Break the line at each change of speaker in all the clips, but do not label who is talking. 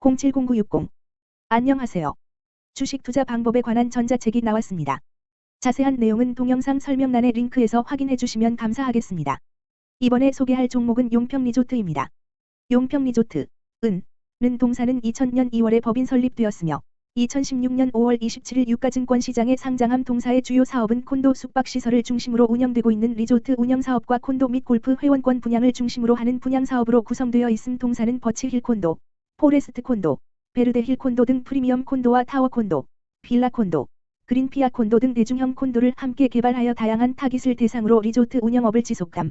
070960 안녕하세요. 주식 투자 방법에 관한 전자책이 나왔습니다. 자세한 내용은 동영상 설명란의 링크에서 확인해 주시면 감사하겠습니다. 이번에 소개할 종목은 용평 리조트입니다. 용평 리조트, 은, 는 동사는 2000년 2월에 법인 설립되었으며 2016년 5월 27일 유가증권 시장에 상장함 동사의 주요 사업은 콘도 숙박시설을 중심으로 운영되고 있는 리조트 운영사업과 콘도 및 골프 회원권 분양을 중심으로 하는 분양사업으로 구성되어 있음 동사는 버치 힐 콘도, 포레스트 콘도, 베르데 힐 콘도 등 프리미엄 콘도와 타워 콘도, 빌라 콘도, 그린피아 콘도 등 대중형 콘도를 함께 개발하여 다양한 타깃을 대상으로 리조트 운영업을 지속함.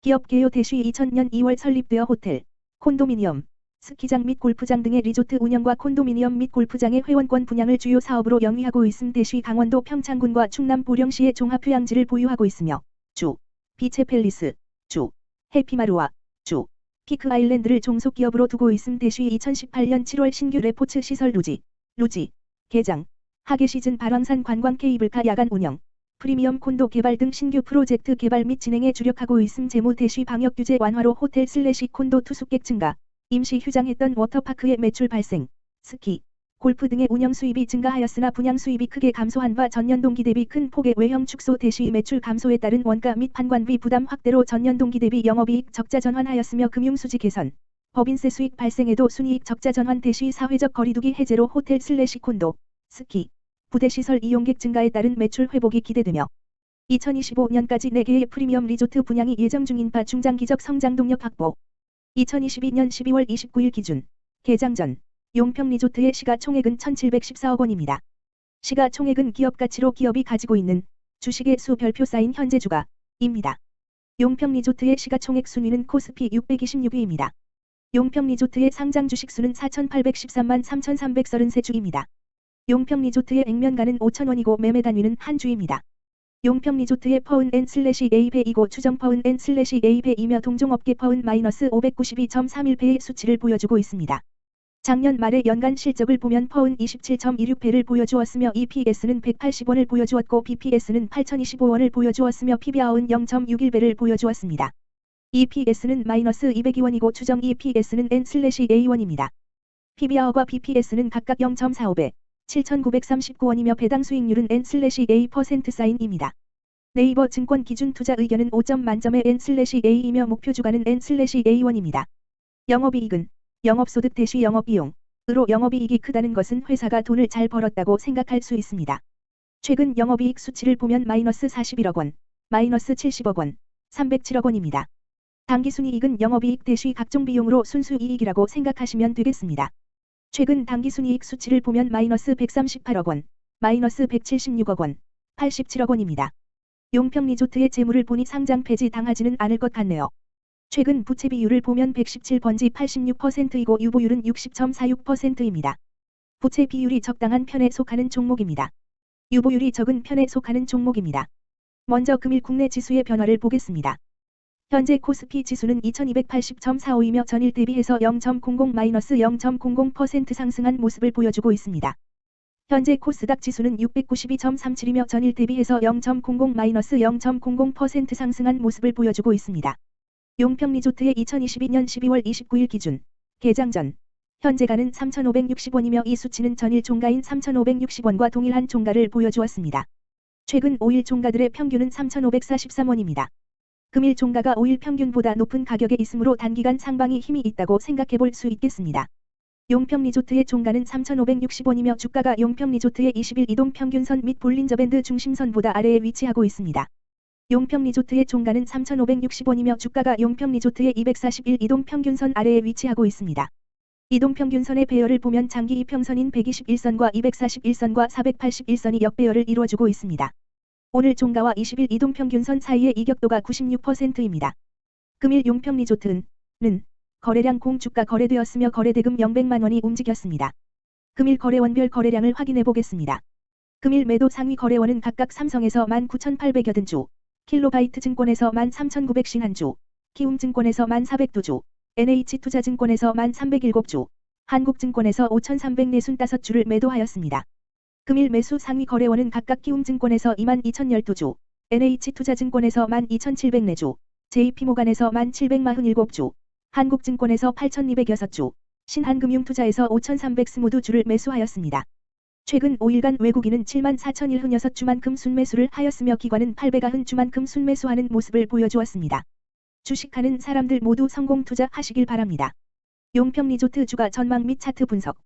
기업 개요 대시 2000년 2월 설립되어 호텔, 콘도미니엄, 스키장 및 골프장 등의 리조트 운영과 콘도미니엄 및 골프장의 회원권 분양을 주요 사업으로 영위하고 있음 대시 강원도 평창군과 충남 보령시의 종합휴양지를 보유하고 있으며 주, 비체펠리스, 주, 해피마루와 주, 피크 아일랜드를 종속 기업으로 두고 있음 대시 2018년 7월 신규 레포츠 시설 루지, 루지, 개장, 하계 시즌 발왕산 관광 케이블카 야간 운영, 프리미엄 콘도 개발 등 신규 프로젝트 개발 및 진행에 주력하고 있음 재무 대시 방역 규제 완화로 호텔 슬래시 콘도 투숙객 증가, 임시 휴장했던 워터파크의 매출 발생, 스키, 골프 등의 운영 수입이 증가하였으나 분양 수입이 크게 감소한 바 전년 동기 대비 큰 폭의 외형 축소 대시 매출 감소에 따른 원가 및 판관비 부담 확대로 전년 동기 대비 영업이익 적자 전환하였으며 금융수지 개선, 법인세 수익 발생에도 순이익 적자 전환 대시 사회적 거리두기 해제로 호텔 슬래시 콘도, 스키, 부대시설 이용객 증가에 따른 매출 회복이 기대되며 2025년까지 4개의 프리미엄 리조트 분양이 예정 중인 바 중장기적 성장 동력 확보. 2022년 12월 29일 기준 개장 전 용평 리조트의 시가총액은 1,714억 원입니다. 시가총액은 기업 가치로 기업이 가지고 있는 주식의 수 별표 쌓인 현재 주가입니다. 용평 리조트의 시가총액 순위는 코스피 626위입니다. 용평 리조트의 상장 주식 수는 4,813만 3,333주입니다. 용평 리조트의 액면가는 5,000원이고 매매 단위는 한 주입니다. 용평 리조트의 퍼은 N 슬래시 A배이고 추정 퍼은 N 슬래시 A배이며 동종업계 퍼은 마이너스 592.31배의 수치를 보여주고 있습니다. 작년 말의 연간 실적을 보면 퍼은 27.26배를 보여주었으며 EPS는 180원을 보여주었고 BPS는 8,025원을 보여주었으며 PBR은 0.61배를 보여주었습니다. EPS는 마이너스 202원이고 추정 EPS는 N/A1입니다. PBR과 BPS는 각각 0.45배, 7,939원이며 배당 수익률은 N/A% 사인입니다. 네이버 증권 기준 투자 의견은 5점 만점의 N/A이며 목표 주가는 N/A1입니다. 영업이익은 영업소득 대시 영업비용으로 영업이익이 크다는 것은 회사가 돈을 잘 벌었다고 생각할 수 있습니다. 최근 영업이익 수치를 보면 마이너스 41억 원, 마이너스 70억 원, 307억 원입니다. 당기순이익은 영업이익 대시 각종 비용으로 순수이익이라고 생각하시면 되겠습니다. 최근 당기순이익 수치를 보면 마이너스 138억 원, 마이너스 176억 원, 87억 원입니다. 용평 리조트의 재물을 보니 상장 폐지 당하지는 않을 것 같네요. 최근 부채 비율을 보면 117번지 86%이고 유보율은 60.46%입니다. 부채 비율이 적당한 편에 속하는 종목입니다. 유보율이 적은 편에 속하는 종목입니다. 먼저 금일 국내 지수의 변화를 보겠습니다. 현재 코스피 지수는 2280.45이며 전일 대비해서 0.00-0.00% 상승한 모습을 보여주고 있습니다. 현재 코스닥 지수는 692.37이며 전일 대비해서 0.00-0.00% 상승한 모습을 보여주고 있습니다. 용평 리조트의 2022년 12월 29일 기준 개장 전 현재가는 3,560원이며 이 수치는 전일 종가인 3,560원과 동일한 종가를 보여주었습니다. 최근 5일 종가들의 평균은 3,543원입니다. 금일 종가가 5일 평균보다 높은 가격에 있으므로 단기간 상방이 힘이 있다고 생각해 볼 수 있겠습니다. 용평 리조트의 종가는 3,560원이며 주가가 용평 리조트의 20일 이동 평균선 및 볼린저밴드 중심선보다 아래에 위치하고 있습니다. 용평 리조트의 종가는 3,560원이며 주가가 용평 리조트의 241 이동 평균선 아래에 위치하고 있습니다. 이동 평균선의 배열을 보면 장기 이평선인 121선과 241선과 481선이 역배열을 이루어주고 있습니다. 오늘 종가와 20일 이동 평균선 사이의 이격도가 96%입니다. 금일 용평 리조트는 거래량 공주가 거래되었으며 거래대금 0백만 원이 움직였습니다. 금일 거래원별 거래량을 확인해 보겠습니다. 금일 매도 상위 거래원은 각각 삼성에서 19,800여 든 킬로바이트 증권에서 13,900싱한주, 키움 증권에서 1,400두주, NH투자증권에서 1,307주, 한국증권에서 5,345주를 매도하였습니다. 금일 매수 상위 거래원은 각각 키움증권에서 22,012주, NH투자증권에서 12,704주, JP모간에서 1,747주, 한국증권에서 8,206주, 신한금융투자에서 5,300스 주를 매수하였습니다. 최근 5일간 외국인은 7만 4,096주만큼 순매수를 하였으며 기관은 890주만큼 순매수하는 모습을 보여주었습니다. 주식하는 사람들 모두 성공 투자하시길 바랍니다. 용평 리조트 주가 전망 및 차트 분석